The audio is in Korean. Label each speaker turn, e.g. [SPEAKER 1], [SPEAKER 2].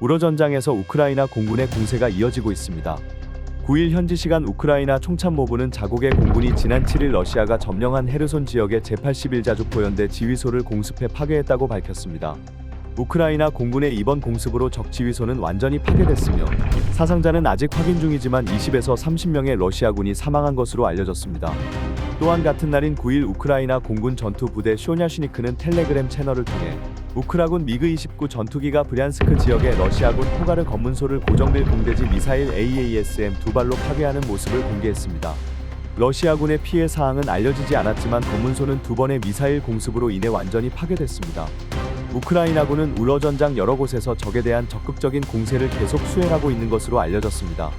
[SPEAKER 1] 우러 전장에서 우크라이나 공군의 공세가 이어지고 있습니다. 9일 현지 시간 우크라이나 총참모부는 자국의 공군이 지난 7일 러시아가 점령한 헤르손 지역의 제81자주 포연대 지휘소를 공습해 파괴했다고 밝혔습니다. 우크라이나 공군의 이번 공습으로 적 지휘소는 완전히 파괴됐으며 사상자는 아직 확인 중이지만 20에서 30명의 러시아군이 사망한 것으로 알려졌습니다. 또한 같은 날인 9일 우크라이나 공군 전투 부대 쇼냐시니크는 텔레그램 채널을 통해 우크라군 미그-29 전투기가 브리안스크 지역의 러시아군 포가르 검문소를 고정빌 공대지 미사일 AASM 두 발로 파괴하는 모습을 공개했습니다. 러시아군의 피해 사항은 알려지지 않았지만 검문소는 두 번의 미사일 공습으로 인해 완전히 파괴됐습니다. 우크라이나군은 우러 전장 여러 곳에서 적에 대한 적극적인 공세를 계속 수행하고 있는 것으로 알려졌습니다.